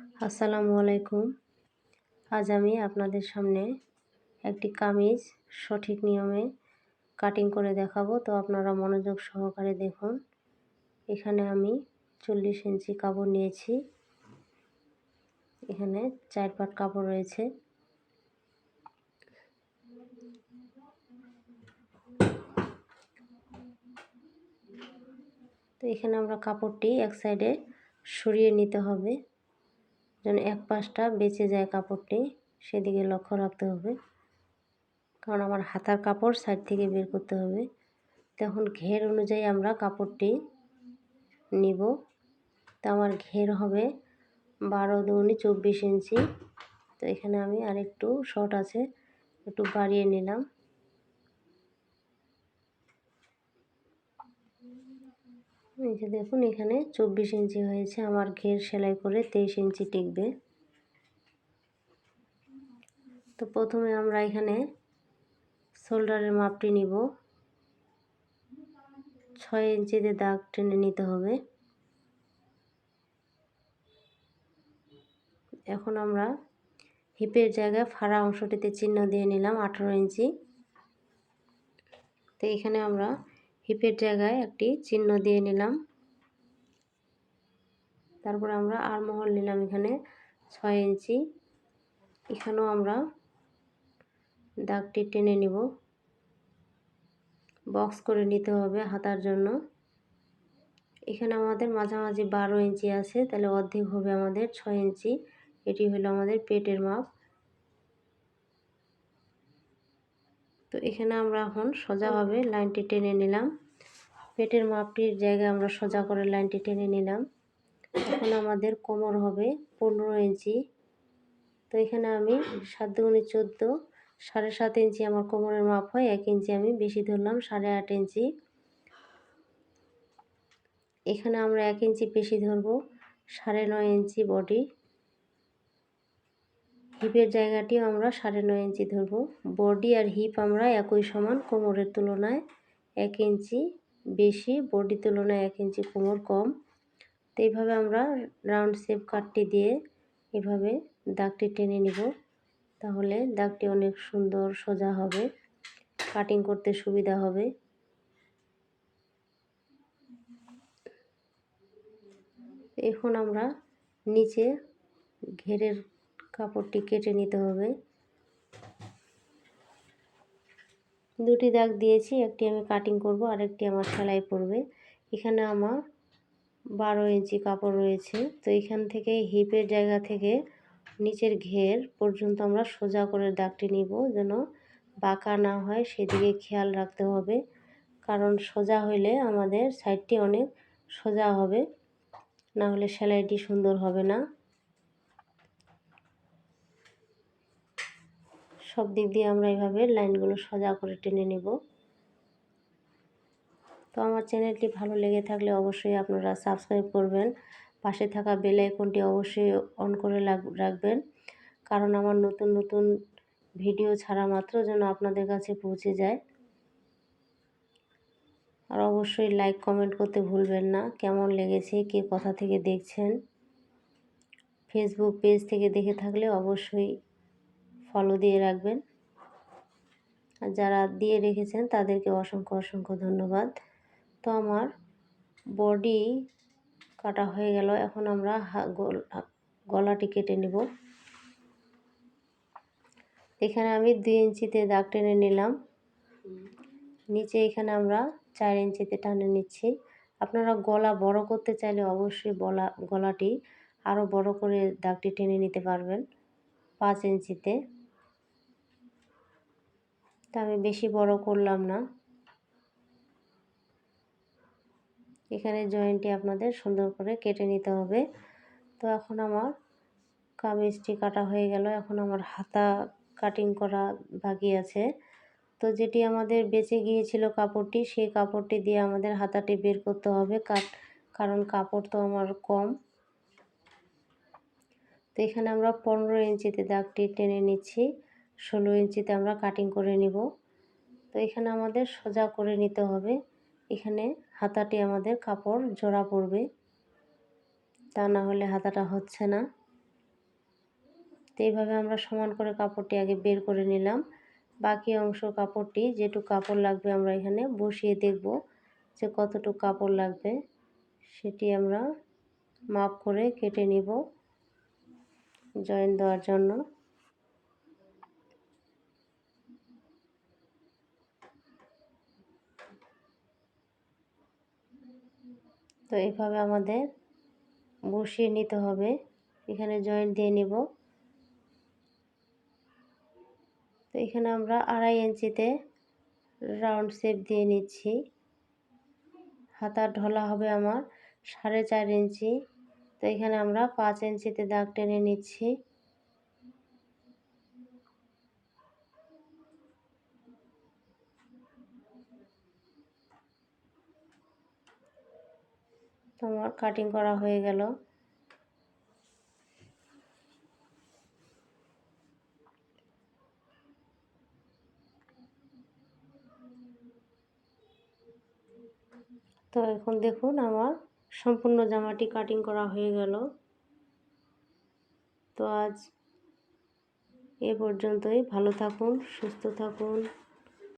আসসালামু আলাইকুম। আজ আমি আপনাদের সামনে একটি কামিজ সঠিক নিয়মে কাটিং করে দেখাবো। তো আপনারা মনোযোগ সহকারে দেখুন। এখানে আমি চল্লিশ ইঞ্চি কাপড় নিয়েছি। এখানে চার পাট কাপড় রয়েছে। তো এখানে আমরা কাপড়টি এক সাইডে সরিয়ে নিতে হবে। যেন এক পাশটা বেঁচে যায় কাপড়টি, সেদিকে লক্ষ্য রাখতে হবে। কারণ আমার হাতার কাপড় সাইড থেকে বের করতে হবে। তখন ঘের অনুযায়ী আমরা কাপড়টি নিব। তো আমার ঘের হবে বারো দুগুনি চব্বিশ ইঞ্চি। তো এখানে আমি আরেকটু শর্ট আছে, একটু বাড়িয়ে নিলাম। এই যে দেখুন, এখানে চব্বিশ ইঞ্চি হয়েছে আমার ঘের সেলাই করে তেইশ ইঞ্চি টিকবে। তো প্রথমে আমরা এখানে শোল্ডারের মাপটি নিব। ছয় ইঞ্চিতে দাগ টেনে নিতে হবে। এখন আমরা হিপের জায়গায় ফাড়া অংশটিতে চিহ্ন দিয়ে নিলাম আঠেরো ইঞ্চি। তো এখানে আমরা হিপের জায়গায় একটি চিহ্ন দিয়ে নিলাম। তারপর আমরা আরমহল নিলাম এখানে ছয় ইঞ্চি। এখানেও আমরা দাগটি টেনে নিব। বক্স করে নিতে হবে হাতার জন্য। এখানে আমাদের মাঝামাঝি বারো ইঞ্চি আছে, তাহলে অর্ধেক হবে আমাদের ছয় ইঞ্চি। এটি হলো আমাদের পেটের মাপ। তো এখানে আমরা এখন সোজাভাবে লাইনটি টেনে নিলাম। পেটের মাপটির জায়গায় আমরা সোজা করে লাইনটি টেনে নিলাম। এখন আমাদের কোমর হবে পনেরো ইঞ্চি। তো এখানে আমি সাত দুগুণে চোদ্দ সাড়ে সাত ইঞ্চি আমার কোমরের মাপ হয় এক ইঞ্চি আমি বেশি ধরলাম সাড়ে আট ইঞ্চি। এখানে আমরা এক ইঞ্চি বেশি ধরবো সাড়ে নয় ইঞ্চি বডি। হিপের জায়গাটিও আমরা সাড়ে নয় ইঞ্চি ধরবো। বডি আর হিপ আমরা একই সমান, কোমরের তুলনায় এক ইঞ্চি বেশি, বডি তুলনায় এক ইঞ্চি কোমর কম। তো এইভাবে আমরা রাউন্ড শেপ কাটটি দিয়ে এভাবে দাগটি টেনে নিব। তাহলে দাগটি অনেক সুন্দর সোজা হবে, কাটিং করতে সুবিধা হবে। এখন আমরা নিচে ঘেরের কাপড়টি কেটে নিতে হবে। দুটি দাগ দিয়েছি, একটি আমি কাটিং করব, আরেকটি আমার সেলাই পড়বে। এখানে আমার বারো ইঞ্চি কাপড় রয়েছে, তো এখান থেকে হিপের জায়গা থেকে নিচের ঘের পর্যন্ত আমরা সোজা করে দাগটি নিব যেন বাঁকা না হয়, সেদিকে খেয়াল রাখতে হবে। কারণ সোজা হইলে আমাদের সাইডটি অনেক সোজা হবে, না হলে সেলাইটি সুন্দর হবে না। সব দিক দিয়ে আমরা এইভাবে লাইনগুলো সোজা করে টেনে নেব। তো আমার চ্যানেলটি ভালো লেগে থাকলে অবশ্যই আপনারা সাবস্ক্রাইব করবেন। পাশে থাকা বেল আইকনটি অবশ্যই অন করে রাখবেন। কারণ আমার নতুন নতুন ভিডিও ছাড়া মাত্র যেন আপনাদের কাছে পৌঁছে যায়। আর অবশ্যই লাইক, কমেন্ট করতে ভুলবেন না। কেমন লেগেছে, কে কোথা থেকে দেখছেন? ফেসবুক পেজ থেকে দেখে থাকলে অবশ্যই ফলো দিয়ে রাখবেন। আর যারা দিয়ে রেখেছেন, তাদেরকে অসংখ্য অসংখ্য ধন্যবাদ। তো আমার বডি কাটা হয়ে গেল। এখন আমরা গলাটি কেটে নেব। এখানে আমি দুই ইঞ্চিতে দাগ টেনে নিলাম। নিচে এখানে আমরা চার ইঞ্চিতে টানে নিচ্ছি। আপনারা গলা বড় করতে চাইলে অবশ্যই গলা গলাটি আরও বড় করে দাগটি টেনে নিতে পারবেন। পাঁচ ইঞ্চিতে। তা আমি বেশি বড় করলাম না। এখানে জয়েন্টটি আপনাদের সুন্দর করে কেটে নিতে হবে। তো এখন আমার কামিজটি কাটা হয়ে গেল। এখন আমার হাতা কাটিং করা বাকি আছে। তো যেটি আমাদের বেঁচে গিয়েছিল কাপড়টি, সেই কাপড়টি দিয়ে আমাদের হাতাটি বের করতে হবে। কাট কারণ কাপড় তো আমার কম। তো এখানে আমরা পনেরো ইঞ্চিতে দাগটি টেনে নিচ্ছি। ষোলো ইঞ্চিতে আমরা কাটিং করে নিব। তো এখানে আমাদের সোজা করে নিতে হবে। এখানে হাতাটি আমাদের কাপড় জোড়া পড়বে। তা না হলে হাতাটা হচ্ছে না। তো এইভাবে আমরা সমান করে কাপড়টি আগে বের করে নিলাম। বাকি অংশ কাপড়টি যেটুকু কাপড় লাগবে আমরা এখানে বসিয়ে দেখব যে কতটুকু কাপড় লাগবে। সেটি আমরা মাপ করে কেটে নিব। জয়েন দেওয়ার জন্য। তো এইভাবে আমাদের বসিয়ে নিতে হবে। এখানে জয়েন্ট দিয়ে নিব। তো এখানে আমরা আড়াই ইঞ্চিতে রাউন্ড শেপ দিয়ে নিচ্ছি। হাতার ঢলা হবে আমার সাড়ে চার ইঞ্চি। তো এখানে আমরা পাঁচ ইঞ্চিতে দাগ টেনে নিচ্ছি। তো আমার কাটিং করা হয়ে গেল। তো এখন দেখুন আমার সম্পূর্ণ জামাটি কাটিং করা হয়ে গেল। তো আজ এ পর্যন্তই, ভালো থাকুন, সুস্থ থাকুন।